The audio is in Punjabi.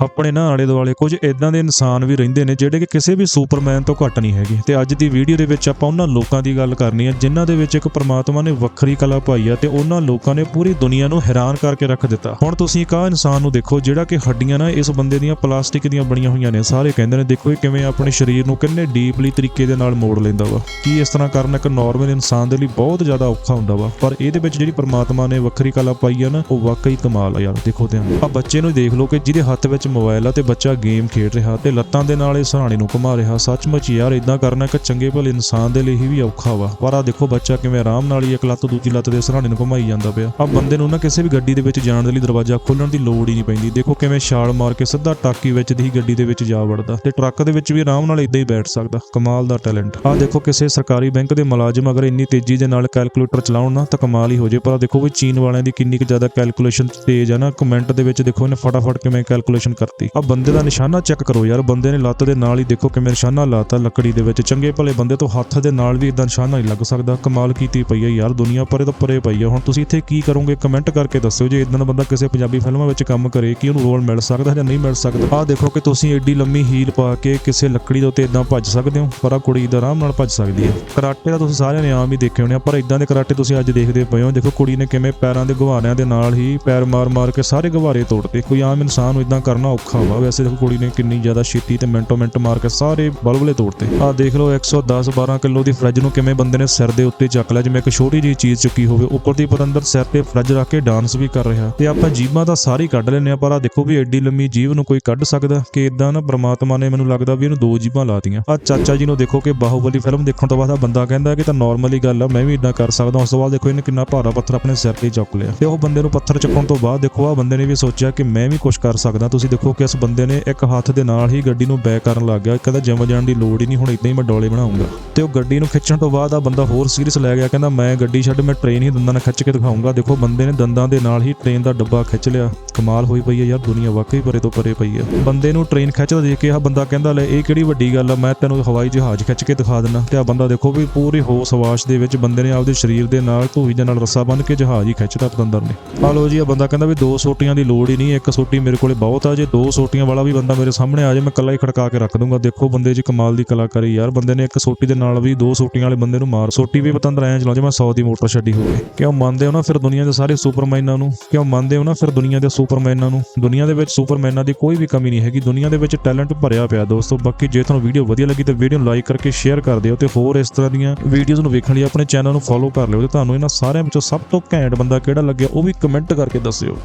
ਆਪਣੇ ਨਾ ਆਲੇ ਦੁਆਲੇ ਕੁਝ ਇਦਾਂ ਦੇ ਇਨਸਾਨ ਵੀ ਰਹਿੰਦੇ ਨੇ ਜਿਹੜੇ ਕਿ ਕਿਸੇ ਵੀ ਸੁਪਰਮੈਨ ਤੋਂ ਘੱਟ ਨਹੀਂ ਹੈਗੇ। ਤੇ ਅੱਜ ਦੀ ਵੀਡੀਓ ਦੇ ਵਿੱਚ ਆਪਾਂ ਉਹਨਾਂ ਲੋਕਾਂ ਦੀ ਗੱਲ ਕਰਨੀ ਹੈ ਜਿਨ੍ਹਾਂ ਦੇ ਵਿੱਚ ਇੱਕ ਪ੍ਰਮਾਤਮਾ ਨੇ ਵੱਖਰੀ ਕਲਾ ਪਾਈ ਆ ਤੇ ਉਹਨਾਂ ਲੋਕਾਂ ਨੇ ਪੂਰੀ ਦੁਨੀਆ ਨੂੰ ਹੈਰਾਨ ਕਰਕੇ ਰੱਖ ਦਿੱਤਾ। ਹੁਣ ਤੁਸੀਂ ਇੱਕ ਆਹ ਇਨਸਾਨ ਨੂੰ ਦੇਖੋ ਜਿਹੜਾ ਕਿ ਹੱਡੀਆਂ ਨਾ ਇਸ ਬੰਦੇ ਦੀਆਂ ਪਲਾਸਟਿਕ ਦੀਆਂ ਬਣੀਆਂ ਹੋਈਆਂ ਨੇ। ਸਾਰੇ ਕਹਿੰਦੇ ਨੇ, ਦੇਖੋ ਇਹ ਕਿਵੇਂ ਆਪਣੇ ਸਰੀਰ ਨੂੰ ਕਿੰਨੇ ਡੀਪਲੀ ਤਰੀਕੇ ਦੇ ਨਾਲ ਮੋੜ ਲੈਂਦਾ ਵਾ। ਕੀ ਇਸ ਤਰ੍ਹਾਂ ਕਰਨਾ ਇੱਕ ਨਾਰਮਲ ਇਨਸਾਨ ਦੇ ਲਈ ਬਹੁਤ ਜ਼ਿਆਦਾ ਔਖਾ ਹੁੰਦਾ ਵਾ? ਪਰ ਇਹਦੇ ਵਿੱਚ ਜਿਹੜੀ ਪ੍ਰਮਾਤਮਾ ਨੇ ਵੱਖਰੀ ਕਲਾ ਪਾਈ ਆ ਨਾ, ਉਹ ਵਾਕਈ ਕਮਾਲ ਆ ਯਾਰ। ਦੇਖੋ ਧਿਆਨ ਨਾਲ। ਬੱਚੇ ਨੂੰ ਦੇਖ ਲਓ ਕਿ ਜਿਹਦੇ ਹੱਥ ਵਿੱਚ ਮੋਬਾਈਲ ਆ ਤੇ ਬੱਚਾ ਗੇਮ ਖੇਡ ਰਿਹਾ ਤੇ ਲੱਤਾਂ ਦੇ ਨਾਲ ਇਹ ਸਹਾਣੇ ਨੂੰ ਘੁਮਾ ਰਿਹਾ। ਸੱਚਮੁੱਚ ਯਾਰ ਇਦਾਂ ਕਰਨਾ ਇੱਕ ਚੰਗੇ ਭਲੇ ਇਨਸਾਨ ਦੇ ਲਈ ਹੀ ਵੀ ਔਖਾ ਵਾ। ਪਰ ਆ ਦੇਖੋ ਬੱਚਾ ਕਿਵੇਂ ਆਰਾਮ ਨਾਲ ਹੀ ਇੱਕ ਲੱਤ ਦੂਜੀ ਲੱਤ ਦੇ ਸਹਾਣੇ ਨੂੰ ਘੁਮਾਈ ਜਾਂਦਾ ਪਿਆ। ਆ ਬੰਦੇ ਨੂੰ ਨਾ ਕਿਸੇ ਵੀ ਗੱਡੀ ਦੇ ਵਿੱਚ ਜਾਣ ਦੇ ਲਈ ਦਰਵਾਜ਼ਾ ਖੋਲਣ ਦੀ ਲੋੜ ਹੀ ਨਹੀਂ ਪੈਂਦੀ। ਦੇਖੋ ਕਿਵੇਂ ਛਾਲ ਮਾਰ ਕੇ ਸਿੱਧਾ ਟਾਕੀ ਵਿੱਚ ਦੀ ਹੀ ਗੱਡੀ ਦੇ ਵਿੱਚ ਜਾ ਵੜਦਾ ਤੇ ਟਰੱਕ ਦੇ ਵਿੱਚ ਵੀ ਆਰਾਮ ਨਾਲ ਇਦਾਂ ਹੀ ਬੈਠ ਸਕਦਾ। ਕਮਾਲ ਦਾ ਟੈਲੈਂਟ। ਆ ਦੇਖੋ ਕਿਸੇ ਸਰਕਾਰੀ ਬੈਂਕ ਦੇ ਮੁਲਾਜ਼ਮ ਅਗਰ ਇੰਨੀ ਤੇਜ਼ੀ ਦੇ ਨਾਲ ਕੈਲਕੂਲੇਟਰ ਚਲਾਉਣ ਨਾ ਤਾਂ ਕਮਾਲ ਹੀ ਹੋ ਜੇ। ਪਰ ਆਹ ਦੇਖੋ ਵੀ ਚੀਨ ਵਾਲਿਆਂ ਦੀ ਕਿੰਨੀ ਕੁ ਜ਼ਿਆਦਾ ਕੈਲਕੂਲੇਸ਼ਨ ਤੇਜ਼ ਆ ਨਾ। ਕਮੈਂਟ ਦੇ ਵਿੱਚ ਦੇਖੋ ਇਹਨੇ ਫਟਾਫਟ ਕਿਵੇਂ ਕੈਲਕੂਲੇਸ਼ਨ ਕਰਤੀ। ਆ ਬੰਦੇ ਦਾ ਨਿਸ਼ਾਨਾ ਚੈੱਕ ਕਰੋ ਯਾਰ, ਬੰਦੇ ਨੇ ਲੱਤ ਦੇ ਨਾਲ ਹੀ ਦੇਖੋ ਕਿਵੇਂ ਨਿਸ਼ਾਨਾ ਲਾਤਾ ਲੱਕੜੀ ਦੇ ਵਿੱਚ। ਚੰਗੇ ਭਲੇ ਬੰਦੇ ਤੋਂ ਹੱਥ ਦੇ ਨਾਲ ਵੀ ਇਦਾਂ ਨਿਸ਼ਾਨਾ ਨਹੀਂ ਲੱਗ ਸਕਦਾ। ਕਮਾਲ ਕੀਤੀ ਪਈ ਹੈ ਯਾਰ, ਦੁਨੀਆ ਪਰੇ ਤੋਂ ਪਰੇ ਪਈ ਹੈ ਹੁਣ ਤੁਸੀਂ ਇੱਥੇ ਕੀ ਕਰੋਗੇ? ਕਮੈਂਟ ਕਰਕੇ ਦੱਸਿਓ ਜੇ ਇਦਾਂ ਦਾ ਬੰਦਾ ਕਿਸੇ ਪੰਜਾਬੀ ਫਿਲਮਾਂ ਵਿੱਚ ਕੰਮ ਕਰੇ, ਕਿ ਉਹਨੂੰ ਰੋਲ ਮਿਲ ਸਕਦਾ ਜਾਂ ਨਹੀਂ ਮਿਲ ਸਕਦਾ? ਆਹ ਦੇਖੋ ਕਿ ਤੁਸੀਂ ਏਡੀ ਲੰਮੀ ਹੀਲ ਪਾ ਕੇ ਕਿਸੇ ਲੱਕੜੀ ਦੇ ਉੱਤੇ ਇਦਾਂ ਭੱਜ ਸਕਦੇ ਹੋ, ਪਰ ਆ ਕੁੜੀ ਦਾ ਆਰਾਮ ਨਾਲ ਭੱਜ ਸਕਦੀ ਹੈ ਕਰਾਟੇ ਦਾ ਤੁਸੀਂ ਸਾਰਿਆਂ ਨੇ ਆਮ ਹੀ ਦੇਖੇ ਹੋਣੇ ਆ, ਪਰ ਇਦਾਂ ਦੇ ਕਰਾਟੇ ਤੁਸੀਂ ਅੱਜ ਦੇਖਦੇ ਪਏ ਹੋ। ਦੇਖੋ ਕੁੜੀ ਨੇ ਕਿਵੇਂ ਪੈਰਾਂ ਦੇ ਗੁਹਾਰਿਆਂ ਦੇ ਨਾਲ ਹੀ ਪੈਰ ਮਾਰ-ਮਾਰ ਕੇ ਸਾਰੇ ਗੁਹਾਰੇ ਤੋੜਤੇ। ਕੋਈ ਆਮ ਇਨਸਾਨ ਨੂੰ ਇਦਾਂ ਕਰਨਾ ਔਖਾ ਵਾ। ਵੈਸੇ ਦੇਖੋ ਕੁੜੀ ਨੇ ਕਿੰਨੀ ਜ਼ਿਆਦਾ ਛੇਤੀ ਤੇ ਮਿੰਟੋ ਮਿੰਟ ਮਾਰ ਕੇ ਸਾਰੇ ਬਲਬਲੇ ਤੋੜਤੇ। ਆਹ ਦੇਖ ਲਓ 110 12 ਕਿਲੋ ਦੀ ਫਰਿੱਜ ਨੂੰ ਕਿਵੇਂ ਬੰਦੇ ਨੇ ਸਿਰ ਦੇ ਉੱਤੇ ਚੱਕ ਲਿਆ। ਜਿਵੇਂ ਇੱਕ ਛੋਟੀ ਜਿਹੀ ਚੀਜ਼ ਚੁੱਕੀ ਹੋਵੇ, ਉੱਪਰ ਦੀ ਪਰ ਅੰਦਰ ਸਿਰ ਤੇ ਫਰਿੱਜ ਰੱਖ ਕੇ ਡਾਂਸ ਵੀ ਕਰ ਰਿਹਾ। ਤੇ ਆਪਾਂ ਜੀਬਾਂ ਤਾਂ ਸਾਰੀ ਕੱਢ ਲੈਨੇ ਆ ਪਰ ਆ ਦੇਖੋ ਵੀ ਐਡੀ ਲੰਮੀ ਜੀਭ ਨੂੰ ਕੋਈ ਕੱਢ ਸਕਦਾ। ਕਿ ਇਦਾਂ ਨਾ ਪ੍ਰਮਾਤਮਾ ਨੇ ਮੈਨੂੰ ਲੱਗਦਾ ਵੀ ਇਹਨੂੰ ਦੋ ਜੀਬਾਂ ਲਾਤੀਆਂ ਆ ਚਾਚਾ ਜੀ ਨੂੰ ਦੇਖੋ ਕਿ ਬਾਹੂਬਲੀ ਫਿਲਮ ਦੇਖਣ ਤੋਂ ਬਾਅਦ ਆ ਬੰਦਾ ਕਹਿੰਦਾ ਕਿ ਤਾਂ ਨਾਰਮਲੀ ਗੱਲ ਆ, ਮੈਂ ਵੀ ਇਦਾਂ ਕਰ ਸਕਦਾ। ਉਸ ਤੋਂ ਬਾਅਦ ਦੇਖੋ ਇਹਨੇ ਕਿੰਨਾ ਭਾਰਾ ਪੱਥਰ ਆਪਣੇ ਸਿਰ ਤੇ ਚੁੱਕ ਲਿਆ। ਤੇ ਉਹ ਬੰਦੇ ਨੂੰ ਪੱਥਰ ਚੁੱਕਣ ਤੋਂ ਬਾਅਦ ਦੇਖੋ ਆ ਬੰਦੇ ਨੇ ਵੀ ਸੋਚਿਆ ਕਿ ਮੈਂ ਵੀ ਕੁਝ ਕਰ ਸਕਦਾ, ਤੁਸੀਂ ਦੇਖੋ ਕਿ ਇਸ ਬੰਦੇ ਨੇ ਇੱਕ ਹੱਥ ਦੇ ਨਾਲ ਹੀ ਗੱਡੀ ਨੂੰ ਬੈਕ ਕਰਨ ਲੱਗ ਗਿਆ। ਕਹਿੰਦਾ ਜਿਮ ਜਾਣ ਦੀ ਲੋੜ ਹੀ ਨਹੀਂ, ਹੁਣ ਇਦਾਂ ਹੀ ਮੈਂ ਡੋਲੇ ਬਣਾਉਂਗਾ। ਤੇ ਉਹ ਗੱਡੀ ਨੂੰ ਖਿੱਚਣ ਤੋਂ ਬਾਅਦ ਆ ਬੰਦਾ ਹੋਰ ਸੀਰੀਅਸ ਲੈ ਗਿਆ, ਕਹਿੰਦਾ ਮੈਂ ਗੱਡੀ ਛੱਡ, ਮੈਂ ਟ੍ਰੇਨ ਹੀ ਦੰਦਾਂ ਨਾਲ ਖਿੱਚ ਕੇ ਦਿਖਾਉਂਗਾ। ਦੇਖੋ ਬੰਦੇ ਨੇ ਦੰਦਾਂ ਦੇ ਨਾਲ ਹੀ ਟ੍ਰੇਨ ਦਾ ਡੱਬਾ ਖਿੱਚ ਲਿਆ। ਕਮਾਲ ਹੋਈ ਪਈ ਹੈ ਯਾਰ, ਦੁਨੀਆ ਵਾਕਈ ਪਰੇ ਤੋਂ ਪਰੇ ਪਈ ਹੈ। ਬੰਦੇ ਨੂੰ ਟ੍ਰੇਨ ਖਿੱਚਦਾ ਦੇਖ ਕੇ ਆ ਬੰਦਾ ਕਹਿੰਦਾ, ਲੈ ਇਹ ਕਿਹੜੀ ਵੱਡੀ ਗੱਲ ਆ, ਮੈਂ ਤੈਨੂੰ ਹਵਾਈ ਜਹਾਜ਼ ਖਿੱਚ ਕੇ ਦਿਖਾ ਦਿੰਦਾ। ਤੇ ਆ ਬੰਦਾ ਦੇਖੋ ਵੀ ਪੂਰੀ ਹੋਸ਼ ਹਵਾਸ਼ ਦੇ ਵਿੱਚ ਬੰਦੇ ਨੇ ਆਪਦੇ ਸਰੀਰ ਦੇ ਨਾਲ, ਧੂਈ ਦੇ ਨਾਲ ਰੱਸਾ ਬੰਨ੍ਹ ਕੇ ਜਹਾਜ਼ ਹੀ ਖਿੱਚਦਾ ਪਤੰਦਰ ਨੇ। ਆ ਲੋ ਜੀ ਆ ਬੰਦਾ ਕਹਿੰਦਾ ਵੀ ਦੋ ਸੋਟੀਆਂ ਦੀ ਲੋੜ ਹੀ ਨਹੀਂ, ਇੱਕ ਸੋਟੀ ਮੇਰੇ ਕੋਲੇ ਬਹੁਤ ਆ ਜੇ ਦੋ ਸੋਟੀਆਂ ਵਾਲਾ ਵੀ ਬੰਦਾ ਮੇਰੇ ਸਾਹਮਣੇ ਆ ਜਾਏ, ਮੈਂ ਕੱਲਾ ਹੀ ਖੜਕਾ ਕੇ ਰੱਖ ਦੂੰਗਾ। ਦੇਖੋ ਬੰਦੇ 'ਚ ਕਮਾਲ ਦੀ ਕਲਾਕਾਰੀ ਯਾਰ। ਬੰਦੇ ਨੇ ਇੱਕ ਸੋਟੀ ਦੇ ਨਾਲ ਵੀ ਦੋ ਸੋਟੀਆਂ ਵਾਲੇ ਬੰਦੇ ਨੂੰ ਮਾਰ ਸੋਟੀ ਵੀ ਪਤੰਦਰ ਐਂ ਚਲਾਉਂਦੇ, ਮੈਂ 100 ਦੀ ਮੋਟਰ ਛੱਡੀ ਹੋਵੇ। ਕਿਉਂ ਮੰਨਦੇ ਹੋ ਨਾ ਫਿਰ ਦੁਨੀਆ ਦੇ ਸਾਰੇ ਸੁਪਰਮੈਨਾਂ ਨੂੰ? ਕਿਉਂ ਮੰਨਦੇ ਹੋ ਨਾ ਫਿਰ ਦੁਨੀਆ ਦੇ ਸੁਪਰਮੈਨਾਂ ਨੂੰ? ਦੁਨੀਆ ਦੇ ਵਿੱਚ ਸੁਪਰਮੈਨਾਂ ਦੀ ਕੋਈ ਵੀ ਕਮੀ ਨਹੀਂ ਹੈਗੀ। ਦੁਨੀਆ ਦੇ ਵਿੱਚ ਟੈਲੈਂਟ ਭਰਿਆ ਪਿਆ ਦੋਸਤੋ। ਬਾਕੀ ਜੇ ਤੁਹਾਨੂੰ ਵੀਡੀਓ ਵਧੀਆ ਲੱਗੀ ਤਾਂ ਵੀਡੀਓ ਨੂੰ ਲਾਈਕ ਕਰਕੇ ਸ਼ੇਅਰ ਕਰ ਦਿਓ ਤੇ ਹੋਰ ਇਸ ਤਰ੍ਹਾਂ ਦੀਆਂ ਵੀਡੀਓਜ਼ ਨੂੰ ਵੇਖਣ ਲਈ ਆਪਣੇ ਚੈਨਲ ਨੂੰ ਫੋਲੋ ਕਰ ਲਿਓ ਤੇ ਤੁਹਾਨੂੰ ਇਹਨਾਂ ਸਾਰਿਆਂ ਵਿੱਚੋਂ ਸਭ ਤੋਂ ਘੈਂਟ ਬੰਦਾ ਕਿਹੜਾ ਲੱਗਿਆ ਉਹ ਵੀ ਕਮੈਂਟ ਕਰਕੇ ਦੱਸਿਓ।